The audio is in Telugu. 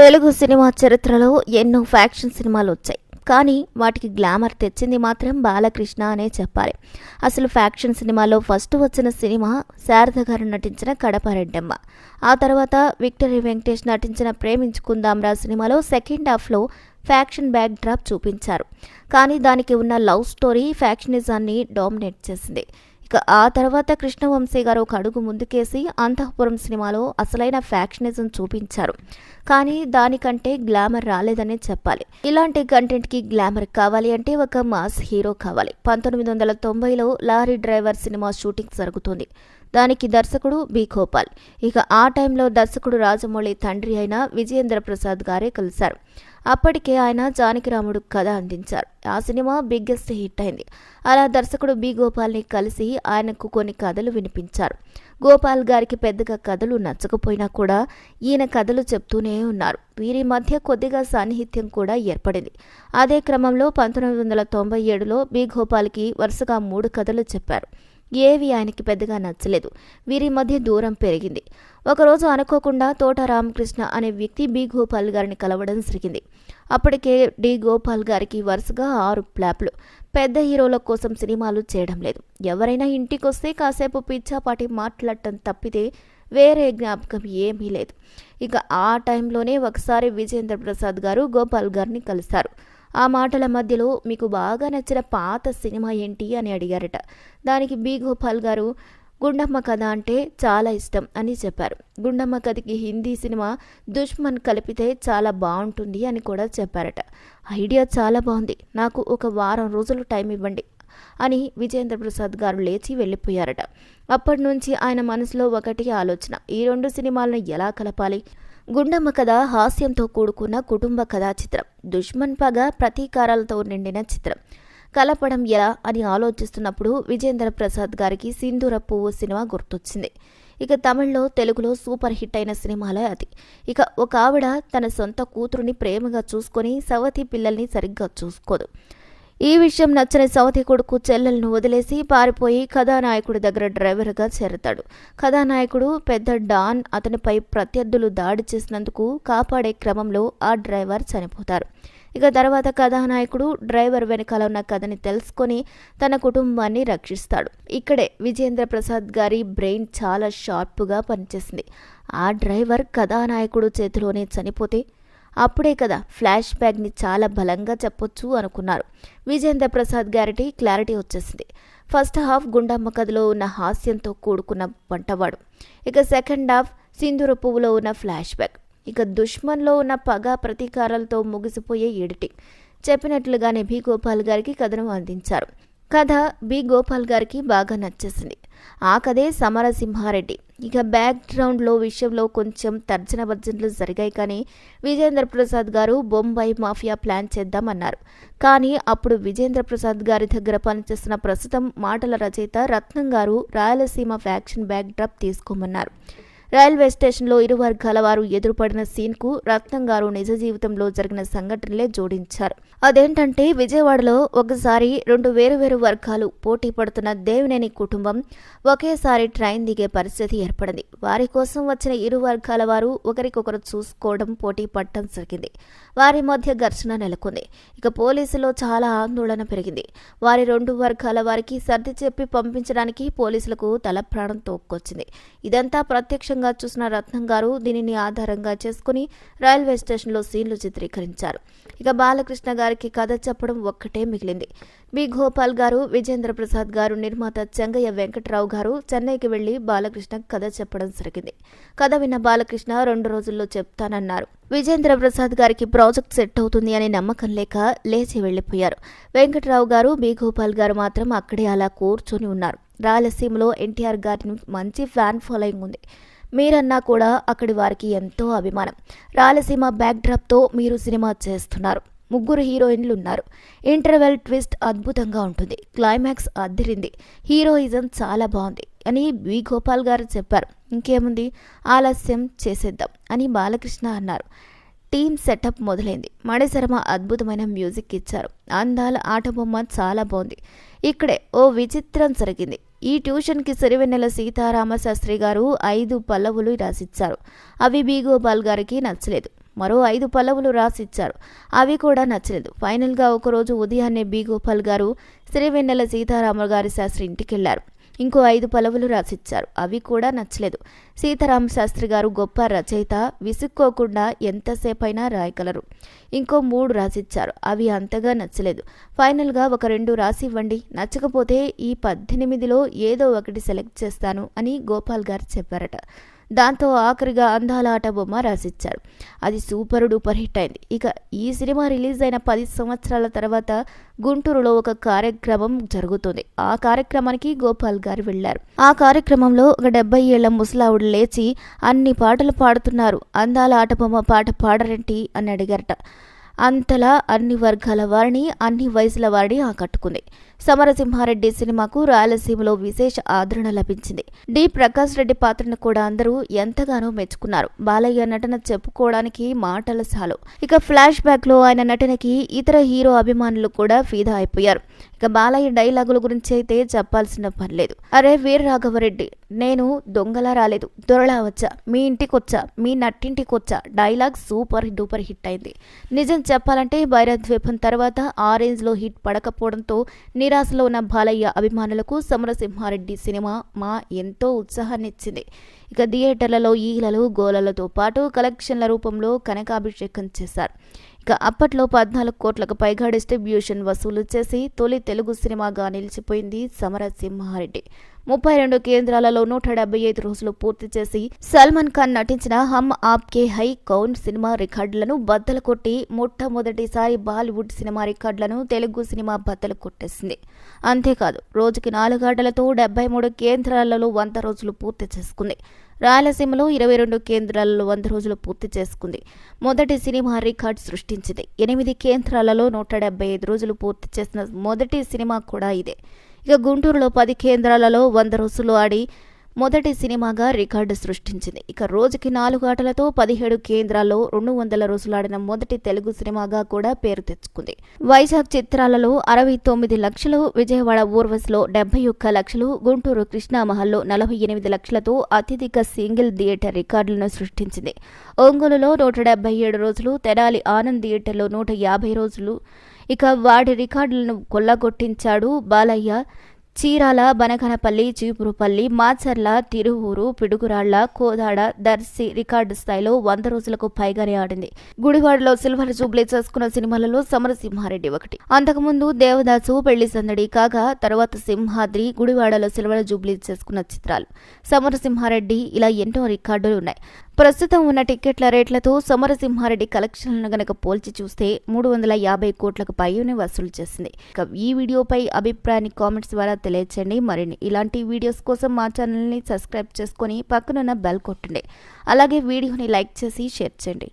తెలుగు సినిమా చరిత్రలో ఎన్నో ఫ్యాక్షన్ సినిమాలు వచ్చాయి. కానీ వాటికి గ్లామర్ తెచ్చింది మాత్రం బాలకృష్ణ అనే చెప్పాలి. అసలు ఫ్యాక్షన్ సినిమాలో ఫస్ట్ వచ్చిన సినిమా శారద గారు నటించిన కడప రెడ్డమ్మ ఆ తర్వాత విక్టరీ వెంకటేష్ నటించిన ప్రేమించుకుందాంరా సినిమాలో సెకండ్ హాఫ్లో ఫ్యాక్షన్ బ్యాక్ డ్రాప్ చూపించారు. కానీ దానికి ఉన్న లవ్ స్టోరీ ఫ్యాక్షనిజాన్ని డామినేట్ చేసింది. ఆ తర్వాత కృష్ణవంశీ గారు ఒక అడుగు ముందుకేసి అంతఃపురం సినిమాలో అసలైన ఫ్యాక్షనిజం చూపించారు. కానీ దానికంటే గ్లామర్ రాలేదనే చెప్పాలి. ఇలాంటి కంటెంట్కి గ్లామర్ కావాలి అంటే ఒక మాస్ హీరో కావాలి. పంతొమ్మిది వందల తొంభైలో లారీ డ్రైవర్ సినిమా షూటింగ్ జరుగుతుంది. దానికి దర్శకుడు బి. గోపాల్. ఇక ఆ టైంలో దర్శకుడు రాజమౌళి తండ్రి అయిన విజయేంద్ర ప్రసాద్ గారే కలిశారు. అప్పటికే ఆయన జానకిరాముడు కథ అందించారు. ఆ సినిమా బిగ్గెస్ట్ హిట్ అయింది. అలా దర్శకుడు బి. గోపాల్ని కలిసి ఆయనకు కొన్ని కథలు వినిపించారు. గోపాల్ గారికి పెద్దగా కథలు నచ్చకపోయినా కూడా ఈయన కథలు చెప్తూనే ఉన్నారు. వీరి మధ్య కొద్దిగా సాన్నిహిత్యం కూడా ఏర్పడింది. అదే క్రమంలో పంతొమ్మిది వందల తొంభై ఏడులో బి. గోపాల్కి వరుసగా మూడు కథలు చెప్పారు. ఏవి ఆయనకి పెద్దగా నచ్చలేదు. వీరి మధ్య దూరం పెరిగింది. ఒకరోజు అనుకోకుండా తోట రామకృష్ణ అనే వ్యక్తి బి. గోపాల్ గారిని కలవడం జరిగింది. అప్పటికే డి. గోపాల్ గారికి వరుసగా ఆరు ప్లాప్లు పెద్ద హీరోల కోసం సినిమాలు చేయడం లేదు. ఎవరైనా ఇంటికొస్తే కాసేపు పిచ్చాపాటి మాట్లాడటం తప్పితే వేరే జ్ఞాపకం ఏమీ లేదు. ఇక ఆ టైంలోనే ఒకసారి విజేంద్ర ప్రసాద్ గారు గోపాల్ గారిని కలిశారు. ఆ మాటల మధ్యలో మీకు బాగా నచ్చిన పాత సినిమా ఏంటి అని అడిగారట. దానికి బి. గోపాల్ గారు గుండమ్మ కథ అంటే చాలా ఇష్టం అని చెప్పారు. గుండమ్మ కథకి హిందీ సినిమా దుష్మన్ కలిపితే చాలా బాగుంటుంది అని కూడా చెప్పారట. ఐడియా చాలా బాగుంది. నాకు ఒక వారం రోజులు టైం ఇవ్వండి అని విజేంద్ర ప్రసాద్ గారు లేచి వెళ్ళిపోయారట. అప్పటి నుంచి ఆయన మనసులో ఒకటి ఆలోచన. ఈ రెండు సినిమాలను ఎలా కలపాలి? గుండమ్మ కథ హాస్యంతో కూడుకున్న కుటుంబ కథా చిత్రం. దుష్మన్ పగ ప్రతీకారాలతో నిండిన చిత్రం. కలపడం ఎలా అని ఆలోచిస్తున్నప్పుడు విజేంద్ర ప్రసాద్ గారికి సింధూర పువ్వు సినిమా గుర్తొచ్చింది. ఇక తమిళ్ళో తెలుగులో సూపర్ హిట్ అయిన సినిమాలే అది. ఇక ఒక ఆవిడ తన సొంత కూతురుని ప్రేమగా చూసుకొని సవతి పిల్లల్ని సరిగ్గా చూసుకోదు. ఈ విషయం నచ్చని సవతి కొడుకు చెల్లెలను వదిలేసి పారిపోయి కథానాయకుడి దగ్గర డ్రైవర్గా చేరతాడు. కథానాయకుడు పెద్ద డాన్ అతనిపై ప్రత్యర్థులు దాడి చేసినందుకు కాపాడే క్రమంలో ఆ డ్రైవర్ చనిపోతారు. ఇక తర్వాత కథానాయకుడు డ్రైవర్ వెనకాల ఉన్న కథని తెలుసుకొని తన కుటుంబాన్ని రక్షిస్తాడు. ఇక్కడే విజేంద్ర ప్రసాద్ గారి బ్రెయిన్ చాలా షార్ప్గా పనిచేసింది. ఆ డ్రైవర్ కథానాయకుడు చేతిలోనే చనిపోతే అప్పుడే కదా ఫ్లాష్ బ్యాక్ని చాలా బలంగా చెప్పొచ్చు అనుకున్నారు. విజేంద్ర ప్రసాద్ గారికి క్లారిటీ వచ్చేసింది. ఫస్ట్ హాఫ్ గుండమ్మ కథలో ఉన్న హాస్యంతో కూడుకున్న వంటవాడు. ఇక సెకండ్ హాఫ్ సింధూర పువ్వులో ఉన్న ఫ్లాష్ బ్యాక్. ఇక దుష్మన్లో ఉన్న పగ ప్రతీకారాలతో ముగిసిపోయే ఎడిటింగ్ చెప్పినట్లుగానే బి గోపాల్ గారికి కథను అందించారు. కథ బి గోపాల్ గారికి బాగా నచ్చేసింది. ఆ కథే సమరసింహారెడ్డి ఇక బ్యాక్గ్రౌండ్లో విషయంలో కొంచెం తర్జన భర్జనలు జరిగాయి కానీ విజేంద్ర ప్రసాద్ గారు బొంబాయి మాఫియా ప్లాన్ చేద్దామన్నారు. కానీ అప్పుడు విజేంద్ర ప్రసాద్ గారి దగ్గర పనిచేస్తున్న ప్రస్తుతం మాటల రచయిత రత్నం గారు రాయలసీమ ఫ్యాక్షన్ బ్యాక్ డ్రాప్ తీసుకోమన్నారు. రైల్వే స్టేషన్లో ఇరు వర్గాల వారు ఎదురుపడిన సీన్కు రత్నం గారు నిజ జీవితంలో జరిగిన సంఘటనలే జోడించారు. అదేంటంటే విజయవాడలో ఒకసారి రెండు వేరువేరు వర్గాలు పోటీ పడుతున్న దేవినేని కుటుంబం ఒకేసారి ట్రైన్ దిగే పరిస్థితి ఏర్పడింది. వారి కోసం వచ్చిన ఇరు వర్గాల వారు ఒకరికొకరు చూసుకోవడం పోటీ పడటం జరిగింది. వారి మధ్య ఘర్షణ నెలకొంది. ఇక పోలీసులో చాలా ఆందోళన పెరిగింది. వారి రెండు వర్గాల వారికి సర్ది చెప్పి పంపించడానికి పోలీసులకు తల ప్రాణం తోక్కొచ్చింది. ఇదంతా ప్రత్యక్షంగా చూసిన రత్నం గారు దీనిని ఆధారంగా చేసుకుని రైల్వే స్టేషన్లో సీన్లు చిత్రీకరించారు. ఇక బాలకృష్ణ గారికి కథ చెప్పడం ఒక్కటే మిగిలింది. బి. గోపాల్ గారు విజేంద్ర ప్రసాద్ గారు నిర్మాత చెంగయ్య వెంకట్రావు గారు చెన్నైకి వెళ్ళి బాలకృష్ణ కథ చెప్పడం జరిగింది. కథ విన్న బాలకృష్ణ రెండు రోజుల్లో చెప్తానన్నారు. విజేంద్ర ప్రసాద్ గారికి ప్రాజెక్ట్ సెట్ అవుతుంది అనే నమ్మకం లేక లేచి వెళ్ళిపోయారు వెంకట్రావు గారు బి. గోపాల్ గారు మాత్రం అక్కడే అలా కూర్చొని ఉన్నారు. రాయలసీమలో ఎన్టీఆర్ గారిని మంచి ఫ్యాన్ ఫాలోయింగ్ ఉంది. మీరన్నా కూడా అక్కడి వారికి ఎంతో అభిమానం. రాయలసీమ బ్యాక్డ్రాప్తో మీరు సినిమా చేస్తున్నారు. ముగ్గురు హీరోయిన్లు ఉన్నారు ఇంటర్వెల్ ట్విస్ట్ అద్భుతంగా ఉంటుంది. క్లైమాక్స్ అద్దరింది. హీరోయిజం చాలా బాగుంది అని బి గోపాల్ గారు చెప్పారు. ఇంకేముంది? ఆలస్యం చేసేద్దాం అని బాలకృష్ణ అన్నారు. టీమ్ సెటప్ మొదలైంది. మణిశర్మ అద్భుతమైన మ్యూజిక్ ఇచ్చారు. అందాల ఆట బొమ్మ చాలా బాగుంది. ఇక్కడే ఓ విచిత్రం జరిగింది. ఈ ట్యూషన్కి సిరివెన్నెల సీతారామ శాస్త్రి గారు ఐదు పల్లవులు రాసిచ్చారు. అవి బి. గోపాల్ గారికి నచ్చలేదు. మరో ఐదు పల్లవులు రాసిచ్చారు. అవి కూడా నచ్చలేదు. ఫైనల్గా ఒకరోజు ఉదయాన్నే బి. గోపాల్ గారు సిరివెన్నెల సీతారామ గారి శాస్త్రి ఇంటికెళ్ళారు. ఇంకో ఐదు పలవులు రాసిచ్చారు. అవి కూడా నచ్చలేదు. సీతారామ శాస్త్రి గారు గొప్ప రచయిత విసుక్కోకుండా ఎంతసేపైనా రాయగలరు. ఇంకో మూడు రాసిచ్చారు. అవి అంతగా నచ్చలేదు. ఫైనల్గా ఒక రెండు రాసి ఇవ్వండి నచ్చకపోతే ఈ పద్దెనిమిదిలో ఏదో ఒకటి సెలెక్ట్ చేస్తాను అని గోపాల్ గారు చెప్పారట. దాంతో ఆఖరిగా అందాల ఆట బొమ్మ రాసిచ్చారు. అది సూపర్ డూపర్ హిట్ అయింది. ఇక ఈ సినిమా రిలీజ్ అయిన పది సంవత్సరాల తర్వాత గుంటూరులో ఒక కార్యక్రమం జరుగుతుంది. ఆ కార్యక్రమానికి గోపాల్ గారు వెళ్ళారు ఆ కార్యక్రమంలో ఒక డెబ్బై ఏళ్ళ ముసలావుడు లేచి అన్ని పాటలు పాడుతున్నారు. అందాల ఆట బొమ్మ పాట పాడరేంటి అని అడిగారట. అంతలా అన్ని వర్గాల వారిని అన్ని వయసుల వారిని ఆకట్టుకుంది. సమరసింహారెడ్డి సినిమాకు రాయలసీమలో విశేష ఆదరణ లభించింది. డి. ప్రకాష్ రెడ్డి పాత్రను కూడా అందరూ ఎంతగానో మెచ్చుకున్నారు. బాలయ్య నటన చెప్పుకోవడానికి మాటల సాలు. ఇక ఫ్లాష్ బ్యాక్లో ఆయన నటనకి ఇతర హీరో అభిమానులు కూడా ఫీదా అయిపోయారు. ఇక బాలయ్య డైలాగుల గురించి అయితే చెప్పాల్సిన పని లేదు. అరే వీర రాఘవరెడ్డి నేను దొంగలా రాలేదు. దొరలా వచ్చా. మీ ఇంటికొచ్చా. మీ నట్టింటికొచ్చా. డైలాగ్ సూపర్ డూపర్ హిట్ అయింది. నిజం చెప్పాలంటే ద్వీపం తర్వాత ఆ హిట్ పడకపోవడంతో నిరాశలో ఉన్న బాలయ్య అభిమానులకు సమరసింహారెడ్డి సినిమా మా ఎంతో ఉత్సాహాన్నిచ్చింది. ఇక థియేటర్లలో ఈలలు గోలలతో పాటు కలెక్షన్ల రూపంలో కనకాభిషేకం చేశారు. ఇక అప్పట్లో పద్నాలుగు కోట్లకు పైగా డిస్ట్రిబ్యూషన్ వసూలు చేసి తొలి తెలుగు సినిమాగా నిలిచిపోయింది సమరసింహారెడ్డి. ముప్పై రెండు కేంద్రాలలో నూట డెబ్బై ఐదు రోజులు పూర్తి చేసి సల్మాన్ ఖాన్ నటించిన హమ్ ఆప్కే హై కౌన్ సినిమా రికార్డులను బద్దలు కొట్టి మొట్టమొదటిసారి బాలీవుడ్ సినిమా రికార్డులను తెలుగు సినిమా బద్దలు కొట్టేసింది. అంతేకాదు రోజుకి నాలుగు గంటలతో డెబ్బై మూడు కేంద్రాలలో వంద రోజులు పూర్తి చేసుకుంది. రాయలసీమలో ఇరవై రెండు కేంద్రాలలో వంద రోజులు పూర్తి చేసుకుంది. మొదటి సినిమా రికార్డ్ సృష్టించింది. ఎనిమిది కేంద్రాలలో నూట డెబ్బై ఐదు రోజులు పూర్తి చేసిన మొదటి సినిమా కూడా ఇదే. ఇక గుంటూరులో పది కేంద్రాలలో వంద రోజులు ఆడి మొదటి సినిమాగా రికార్డు సృష్టించింది. ఇక రోజుకి నాలుగు ఆటలతో పదిహేడు కేంద్రాల్లో రెండు వందల రోజులు ఆడిన మొదటి తెలుగు సినిమాగా కూడా పేరు తెచ్చుకుంది. వైజాగ్ చిత్రాలలో అరవై తొమ్మిది లక్షలు విజయవాడ ఊర్వశిలో డెబ్బై ఒక్క లక్షలు గుంటూరు కృష్ణామహల్లో నలభై ఎనిమిది లక్షలతో అత్యధిక సింగిల్ థియేటర్ రికార్డులను సృష్టించింది. ఒంగోలులో నూట డెబ్బై ఏడు రోజులు తెనాలి ఆనంద్ థియేటర్లో నూట యాభై రోజులు. ఇక వాడి రికార్డులను కొల్లగొట్టించాడు బాలయ్య. చీరాల బనగనపల్లి చీపురుపల్లి మాచర్ల తిరువూరు పిడుగురాళ్ళ కోదాడ దర్శి రికార్డు స్థాయిలో వంద రోజులకు పైగానే ఆడింది. గుడివాడలో సిల్వర్ జూబ్లీ చేసుకున్న సినిమాలలో సమరసింహారెడ్డి ఒకటి. అంతకుముందు దేవదాసు పెళ్ళి సందడి కాగా తర్వాత సింహాద్రి గుడివాడలో సిల్వర్ జూబ్లీ చేసుకున్న చిత్రాలు. సమరసింహారెడ్డి ఇలా ఎన్నో రికార్డులు ఉన్నాయి. ప్రస్తుతం ఉన్న టికెట్ల రేట్లతో సమరసింహారెడ్డి కలెక్షన్లను గనక పోల్చి చూస్తే మూడు వందల యాభై కోట్లకు పైనే వసూలు చేసింది. ఇక ఈ వీడియోపై అభిప్రాయాన్ని కామెంట్స్ ద్వారా తెలియచేయండి. మరిన్ని ఇలాంటి వీడియోస్ కోసం మా ఛానల్ని సబ్స్క్రైబ్ చేసుకొని పక్కనున్న బెల్ కొట్టండి. అలాగే వీడియోని లైక్ చేసి షేర్ చేయండి.